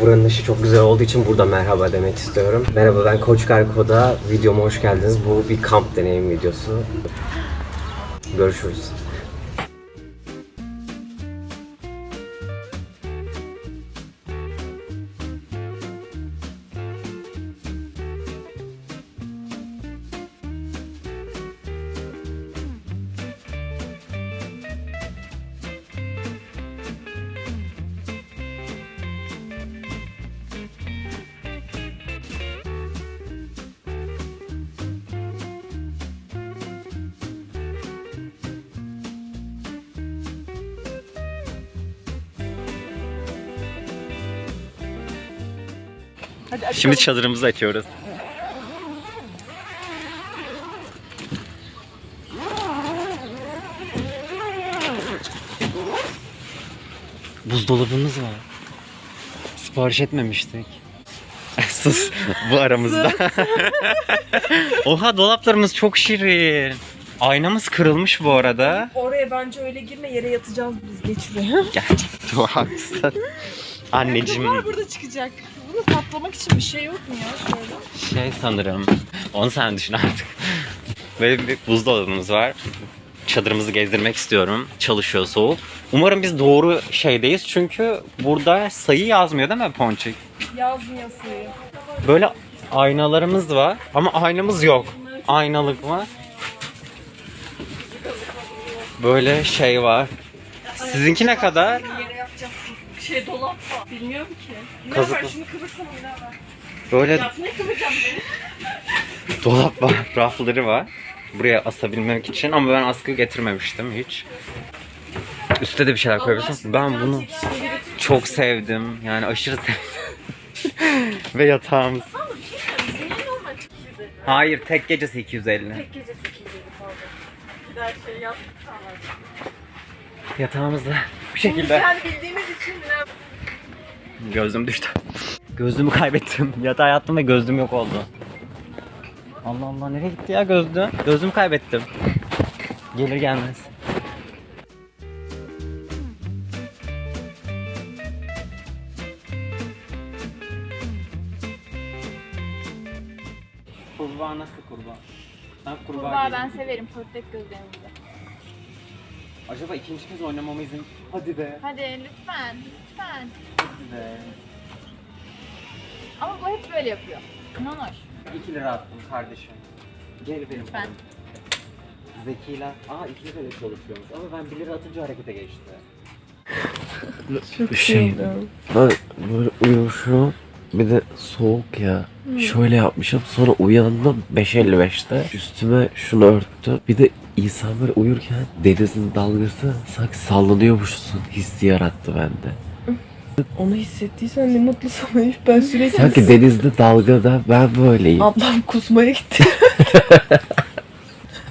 Buranın ışığı çok güzel olduğu için burada merhaba demek istiyorum. Merhaba ben Koç Karko'da videoma hoş geldiniz. Bu bir kamp deneyim videosu. Görüşürüz. Şimdi çadırımızı açıyoruz. Buzdolabımız var. Sipariş etmemiştik. Sus bu aramızda. Oha dolaplarımız çok şirin. Aynamız kırılmış bu arada. Oraya bence öyle girme yere yatacağız biz geç şuraya. Gerçekten haklısın. Anneciğim Var burada çıkacak. Bunu saplamak için bir şey yok mu ya şöyle? şey sanırım. Onu sen düşün artık. Böyle bir buzdolabımız var. Çadırımızı gezdirmek istiyorum. Çalışıyor soğuk. Umarım biz doğru şeydeyiz çünkü burada sayı yazmıyor değil mi Ponçik? Yazmıyor suyu. Böyle aynalarımız var ama aynamız yok. Aynalık var. Böyle şey var. Sizinki ne kadar? Şey dolap var. Bilmiyorum ki. Ne Kazık var mı? şunu kıvırsana ne var? Böyle Ya ne kıvıracağım beni? dolap var, rafları var. Buraya asabilmek için ama ben askı getirmemiştim hiç. Üste de bir şeyler koyabilirsin. Ben bunu çok sevdim. Yani aşırı sevdim. Ve yatağımız. Niye normal 250? Hayır tek gecesi 250. Tek gece 850 pardon. Bir daha şey yaptık tamam. Yatağımızda bu şekilde. Bildiğimiz için ne Gözlüğüm düştü. Gözlüğümü kaybettim. Yatağa yattım ve gözlüğüm yok oldu. Allah Allah nereye gitti ya gözlüğüm? Gözlüğümü kaybettim. Gelir gelmez. Kurbağa nasıl kurbağa? Ben kurbağa, Kurbağa ben severim pörtlek gözlerim gibi. Acaba ikinci kez oynamama izin... Hadi be. Hadi lütfen, lütfen. Hadi be. Ama bu hep böyle yapıyor. Nonoş. 2 lira attım kardeşim. Gel benim Lütfen. param. Zekiler, aa 2 lira çalışıyormuş ama ben 1 lira atınca harekete geçti. Çok Şey, ben böyle uyumuşum. Bir de soğuk ya. Şöyle yapmışım. Sonra uyandım 5.55'te. Üstüme şunu örttüm. Bir de insan böyle uyurken denizin dalgası sanki sallanıyormuşsun hissi yarattı bende. Onu hissettiysen ne mutlu sana. Ben sürekli Sanki denizde dalgada ben böyleyim. Ablam kusmaya gitti.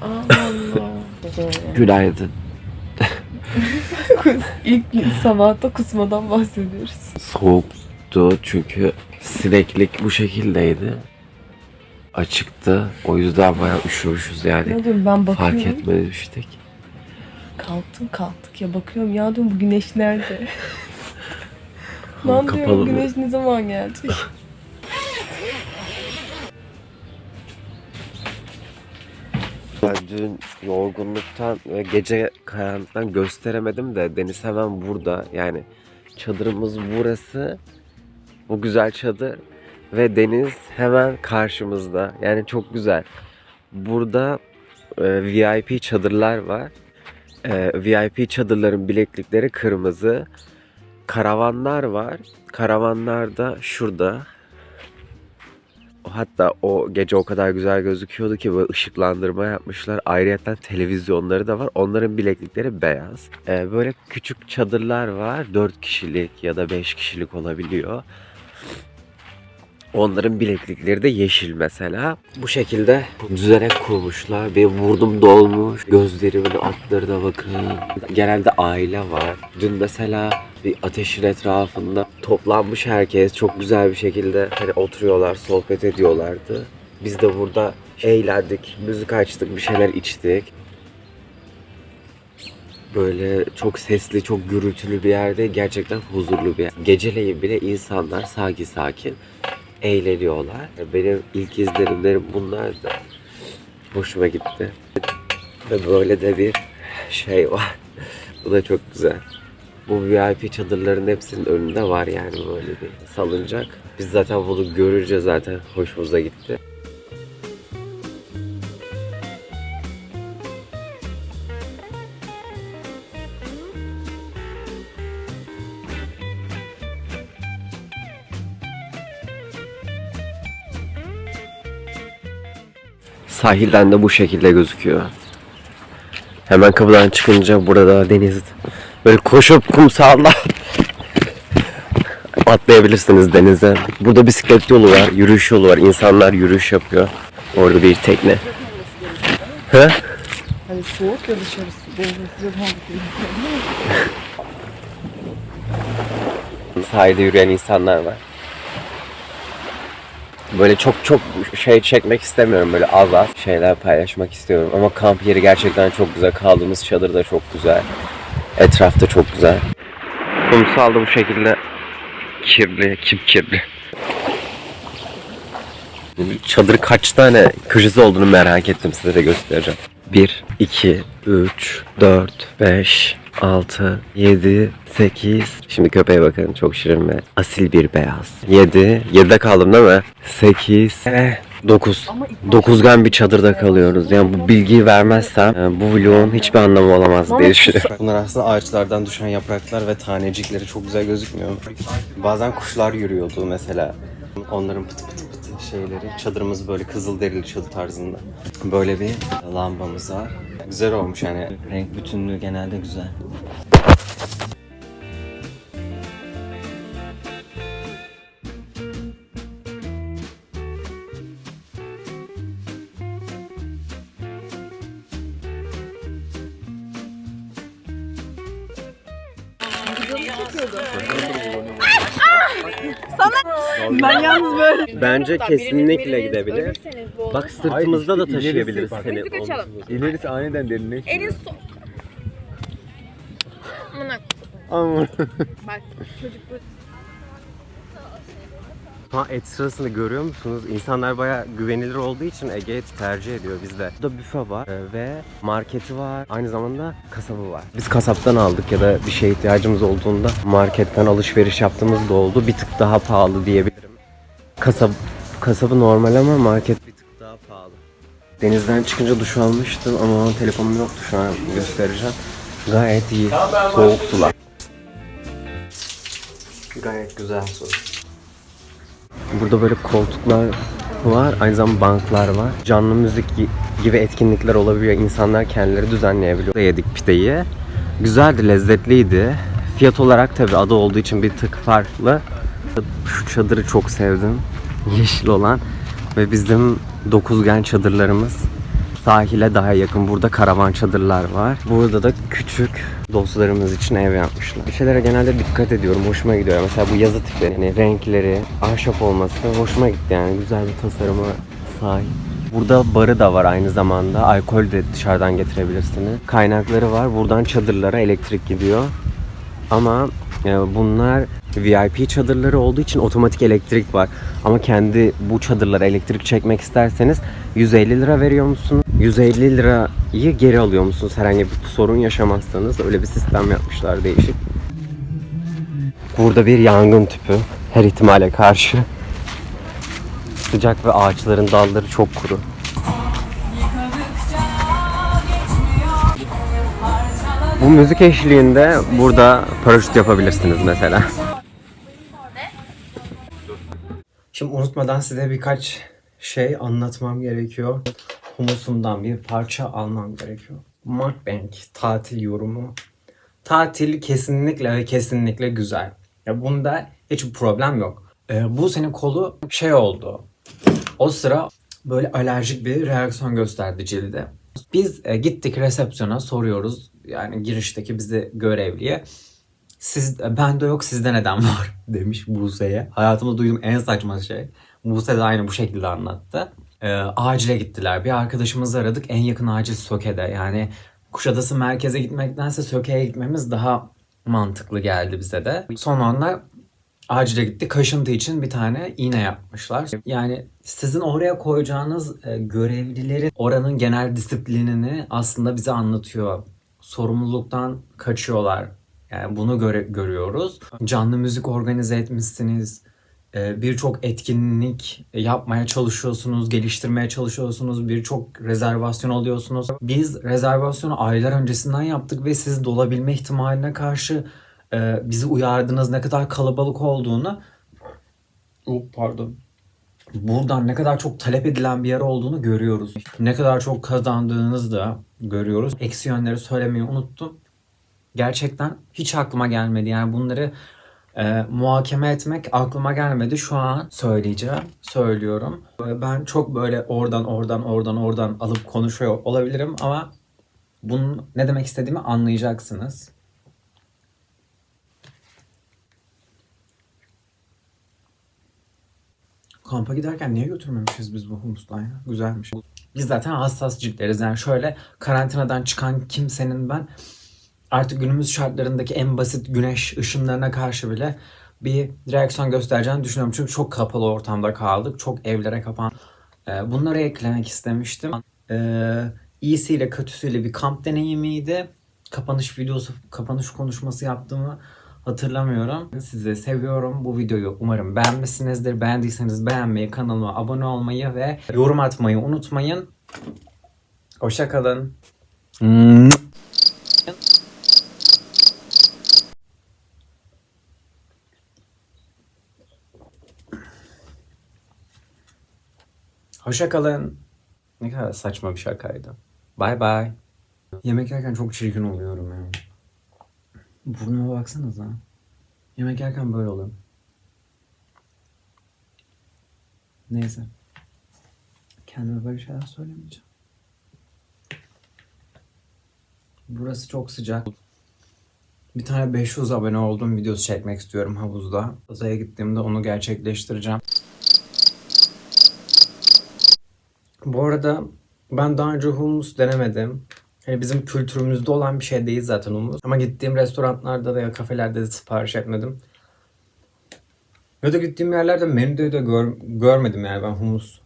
Allah Allah. Günaydın. İlk sabahta kusmadan bahsediyoruz. Soğuktu çünkü sineklik bu şekildeydi. Açıktı. O yüzden bayağı üşümüşüz yani. Ne diyorum ben bakıyorum. Fark etmemiştik. Kalktım kalktık ya bakıyorum ya diyorum bu güneş nerede? Lan diyorum mı? güneş ne zaman gelecek? Ben dün yorgunluktan ve gece karanlıktan gösteremedim de deniz hemen burada. Yani çadırımız burası. Bu güzel çadır. Ve deniz hemen karşımızda. Yani çok güzel. Burada e, VIP çadırlar var. E, VIP çadırların bileklikleri kırmızı. Karavanlar var. Karavanlar da şurada. Hatta o gece o kadar güzel gözüküyordu ki böyle ışıklandırma yapmışlar. Ayrıca televizyonları da var. Onların bileklikleri beyaz. Ee, böyle küçük çadırlar var. 4 kişilik ya da 5 kişilik olabiliyor. Onların bileklikleri de yeşil mesela. Bu şekilde düzenek kurmuşlar. Benim burnum dolmuş. Gözlerimin altlarına bakın. Genelde aile var. Dün mesela bir ateşin etrafında toplanmış herkes çok güzel bir şekilde hani oturuyorlar, sohbet ediyorlardı. Biz de burada eğlendik, müzik açtık, bir şeyler içtik. Böyle çok sesli, çok gürültülü bir yerde gerçekten huzurlu bir yer. Geceleyin bile insanlar sakin sakin eğleniyorlar. Benim ilk izlenimlerim bunlar da hoşuma gitti. Ve böyle de bir şey var. Bu da çok güzel. Bu VIP çadırların hepsinin önünde var yani böyle bir salıncak. Biz zaten bunu görünce zaten hoşumuza gitti. Sahilden de bu şekilde gözüküyor. Hemen kapıdan çıkınca burada deniz böyle koşup kumsalda atlayabilirsiniz denize. Burada bisiklet yolu var, yürüyüş yolu var. İnsanlar yürüyüş yapıyor. Orada bir tekne. He? Hani soğuk ya dışarısı. Sahilde yürüyen insanlar var. Böyle çok çok şey çekmek istemiyorum böyle az az şeyler paylaşmak istiyorum. Ama kamp yeri gerçekten çok güzel kaldığımız çadır da çok güzel etrafta çok güzel. Kumsal da bu şekilde kirli kip kirli. Çadır kaç tane köşesi olduğunu merak ettim size de göstereceğim. 1, 2, 3, 4, 5, 6, 7, 8. Şimdi köpeğe bakın çok şirin ve asil bir beyaz. 7, 7'de kaldım değil mi? 8, 9. 9'gan bir çadırda kalıyoruz. Yani bu bilgiyi vermezsem e, bu vlogun hiçbir anlamı olamaz diye düşünüyorum. Bunlar aslında ağaçlardan düşen yapraklar ve tanecikleri çok güzel gözükmüyor. Bazen kuşlar yürüyordu mesela. Onların pıtı pıtı pıtı şeyleri. Çadırımız böyle kızıl derili çadır tarzında. Böyle bir lambamız var. Güzel olmuş yani. Renk bütünlüğü genelde güzel. Ben yalnız böyle. Bence kesinlikle gidebilir. Bak sırtımızda da taşıyabiliriz seni. İlerisi aniden derinleşiyor. Elin su. Amına. Ama Bak çocuk bu. Ha et sırasında görüyor musunuz? İnsanlar bayağı güvenilir olduğu için Ege eti tercih ediyor bizde. Burada büfe var e, ve marketi var. Aynı zamanda kasabı var. Biz kasaptan aldık ya da bir şeye ihtiyacımız olduğunda marketten alışveriş yaptığımız da oldu. Bir tık daha pahalı diyebilirim. Kasap kasabı normal ama market bir tık daha pahalı. Denizden çıkınca duş almıştım ama telefonum yoktu şu an göstereceğim. Gayet iyi. Soğuk sular. Gayet güzel su. Burada böyle koltuklar var. Aynı zamanda banklar var. Canlı müzik gi- gibi etkinlikler olabiliyor. İnsanlar kendileri düzenleyebiliyor. Yedik pideyi. Güzeldi, lezzetliydi. Fiyat olarak tabii adı olduğu için bir tık farklı. Şu çadırı çok sevdim. Yeşil olan. Ve bizim dokuzgen çadırlarımız sahile daha yakın. Burada karavan çadırlar var. Burada da küçük dostlarımız için ev yapmışlar. Bir şeylere genelde dikkat ediyorum. Hoşuma gidiyor. Mesela bu yazı tipleri, yani renkleri, ahşap olması hoşuma gitti yani. Güzel bir tasarıma sahip. Burada barı da var aynı zamanda. Alkol de dışarıdan getirebilirsiniz. Kaynakları var. Buradan çadırlara elektrik gidiyor. Ama bunlar VIP çadırları olduğu için otomatik elektrik var. Ama kendi bu çadırlara elektrik çekmek isterseniz 150 lira veriyor musunuz? 150 lirayı geri alıyor musunuz? Herhangi bir sorun yaşamazsanız öyle bir sistem yapmışlar değişik. Burada bir yangın tüpü her ihtimale karşı. Sıcak ve ağaçların dalları çok kuru. Bu müzik eşliğinde burada paraşüt yapabilirsiniz mesela. Şimdi unutmadan size birkaç şey anlatmam gerekiyor. Humusumdan bir parça almam gerekiyor. Mukbang tatil yorumu. Tatil kesinlikle ve kesinlikle güzel. Ya bunda hiçbir problem yok. Ee, bu senin kolu şey oldu. O sıra böyle alerjik bir reaksiyon gösterdi cilde. Biz e, gittik resepsiyona soruyoruz. Yani girişteki bizi görevliye. Siz bende yok sizde neden var demiş Buse'ye. Hayatımda duyduğum en saçma şey. Buse de aynı bu şekilde anlattı. Ee, acile gittiler. Bir arkadaşımızı aradık. En yakın acil Söke'de. Yani Kuşadası merkeze gitmektense Söke'ye gitmemiz daha mantıklı geldi bize de. Son anda acile gitti. Kaşıntı için bir tane iğne yapmışlar. Yani sizin oraya koyacağınız e, görevlilerin oranın genel disiplinini aslında bize anlatıyor. Sorumluluktan kaçıyorlar. Yani bunu göre, görüyoruz. Canlı müzik organize etmişsiniz. E, Birçok etkinlik yapmaya çalışıyorsunuz, geliştirmeye çalışıyorsunuz. Birçok rezervasyon alıyorsunuz. Biz rezervasyonu aylar öncesinden yaptık ve siz dolabilme ihtimaline karşı e, bizi uyardınız ne kadar kalabalık olduğunu. Oh, pardon. Buradan ne kadar çok talep edilen bir yer olduğunu görüyoruz. Ne kadar çok kazandığınızı da görüyoruz. Eksi yönleri söylemeyi unuttum. Gerçekten hiç aklıma gelmedi. Yani bunları e, muhakeme etmek aklıma gelmedi. Şu an söyleyeceğim, söylüyorum. E, Ben çok böyle oradan oradan oradan oradan alıp konuşuyor olabilirim ama bunun ne demek istediğimi anlayacaksınız. Kampa giderken niye götürmemişiz biz bu humustan ya? Güzelmiş. Biz zaten hassas ciltleriz. Yani şöyle karantinadan çıkan kimsenin ben artık günümüz şartlarındaki en basit güneş ışınlarına karşı bile bir reaksiyon göstereceğini düşünüyorum. Çünkü çok kapalı ortamda kaldık. Çok evlere kapan. Ee, Bunları eklemek istemiştim. Ee, iyisiyle kötüsüyle bir kamp deneyimiydi. Kapanış videosu, kapanış konuşması yaptığımı hatırlamıyorum. Sizi seviyorum. Bu videoyu umarım beğenmişsinizdir. Beğendiyseniz beğenmeyi, kanalıma abone olmayı ve yorum atmayı unutmayın. Hoşçakalın. Hoşçakalın. Ne kadar saçma bir şakaydı. Bye bye. Yemek yerken çok çirkin oluyorum ya. Burnuma baksanıza. Yemek yerken böyle oluyorum. Neyse. Kendime böyle şeyler söylemeyeceğim. Burası çok sıcak. Bir tane 500 abone olduğum videosu çekmek istiyorum havuzda. Uzaya gittiğimde onu gerçekleştireceğim. Bu arada ben daha önce humus denemedim. Hani bizim kültürümüzde olan bir şey değil zaten humus. Ama gittiğim restoranlarda veya kafelerde de sipariş etmedim. Ya da gittiğim yerlerde menüde de gör- görmedim yani ben humus